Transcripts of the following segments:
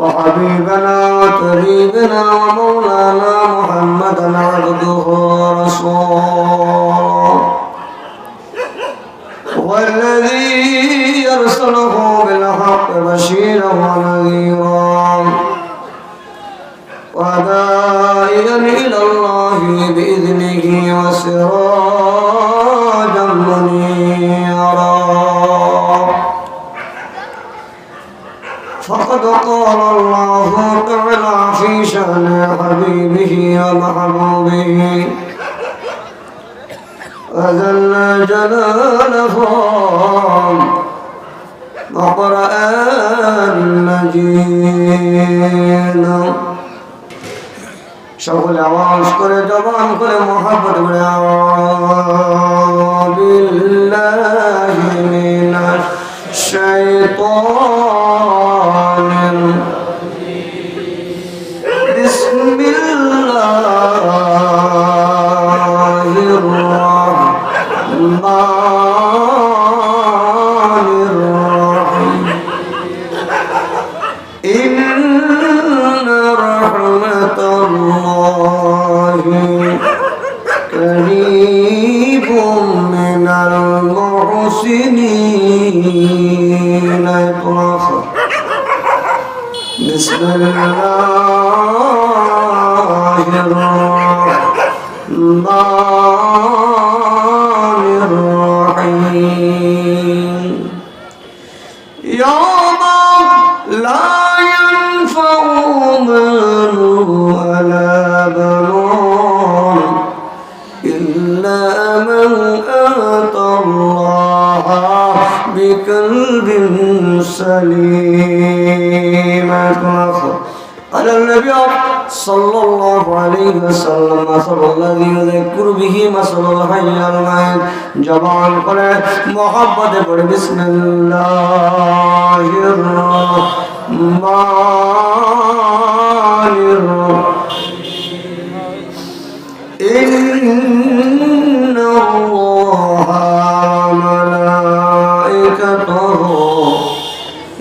وحبيبنا وطبيبنا ومولانا محمدا عبده ورسوله. والذي يرسله بالحق بشيرا ونذيرا. وداعيا إلى الله بإذنه وسراجا منيرا. فقد قال الله تعالى في شأن حبيبه ومحبوبه وذل جلاله وقرآن مجيد সকলে আওয়াজ করে জবান করে মহাব্বত করে বিল্লাহি মিনাশ শাইতানির بسم الله الرحمن الرحيم. يوم لا ينفع مال ولا بنون إلا من أتى سليم قال النبي صلى الله عليه وسلم مثل الذي يذكر به مثل الحي الميت জবান করে মোহাম্মদ পড়ে বিসমিল্লাহির রহমানির إن الله ملائكته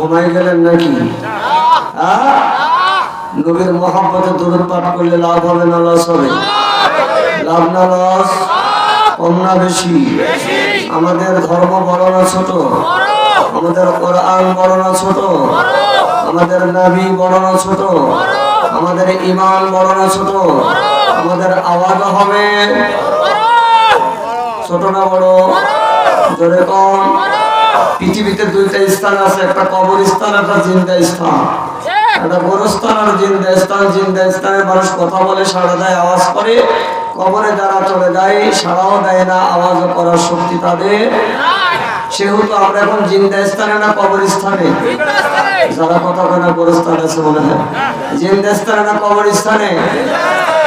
ঘুমাই গেলেন নাকি? নবীর মহাব্বতে দূরত পাঠ করলে লাভ হবে না লস হবে? লাভ না লস? কম না বেশি? আমাদের ধর্ম বড় না ছোট? আমাদের কোরআন বড় না ছোট? আমাদের নাবি বড় না ছোট? আমাদের ইমান বড় না ছোট? আমাদের আওয়াজ হবে? ছোট না বড়? জোরে কম পৃথিবীতে দুইটা স্থান আছে, একটা কবরস্থান, একটা জিন্দা স্থান। একটা জিন্দা স্থান। জিন্দা স্থানে কবরে যারা চলে যায় দেয় না আওয়াজও করার শক্তি তাদের। সেহেতু আমরা এখন স্থানে যারা কথা বলে না, গোরস্থান আছে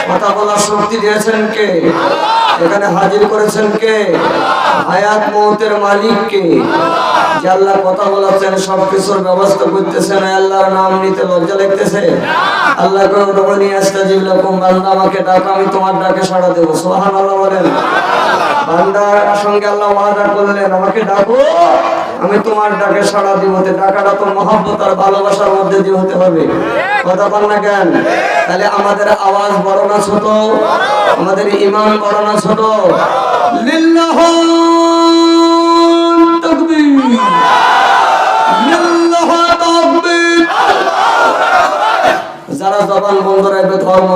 কথা বলার শক্তি দিয়েছেন কে? এখানে হাজির করেছেন কে? হায়াত মৌতের মালিক কে? যে আল্লাহ কথা বলাচ্ছেন, সবকিছুর ব্যবস্থা করতেছেন আল্লাহর নাম নিতে লজ্জা লাগতেছে। আল্লাহ করে নিয়ে আসতে জিবলাকুম বান্দা আমাকে ডাক, আমি তোমার ডাকে সাড়া দেবো। সোহান আল্লাহ বলেন। বান্দার সঙ্গে আল্লাহ ওয়াদা করলেন, আমাকে ডাকো। আমি তোমার ডাকে সাড়া দিব ডাকাটা তো মহব্বত আর ভালোবাসার মধ্যে দিয়ে হতে হবে। কথা বল না কেন? তাহলে আমাদের আওয়াজ বড় না ছোট? আমাদের ইমান বড় না ছোট? যারা জবান বন্ধ রাখবে ধর্ম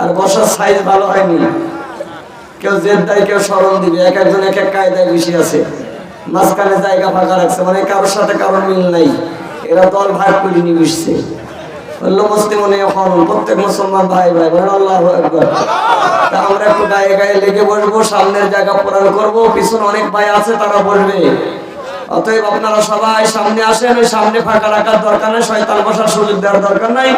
আর বসার সাইজ ভালো হয়নি। কেউ স্মরণ দিবে, এক একজন এক এক কায়দায় বেশি আছে। মাঝখানে জায়গা ফাঁকা রাখছে মানে কারোর সাথে কারোর মিল নাই। এরা দল ভাগ করে নিয়ে বসছে। গায়ে গায়ে লেগে বসবো, সামনের জায়গা পূরণ করব, পিছনে অনেক ভাই আছে, তারা বসবে অতএব আপনারা সবাই সামনে আসেন ওই সামনে ফাঁকা রাখার দরকার নেই, শয়তান বসার সুযোগ দেওয়ার দরকার নাই।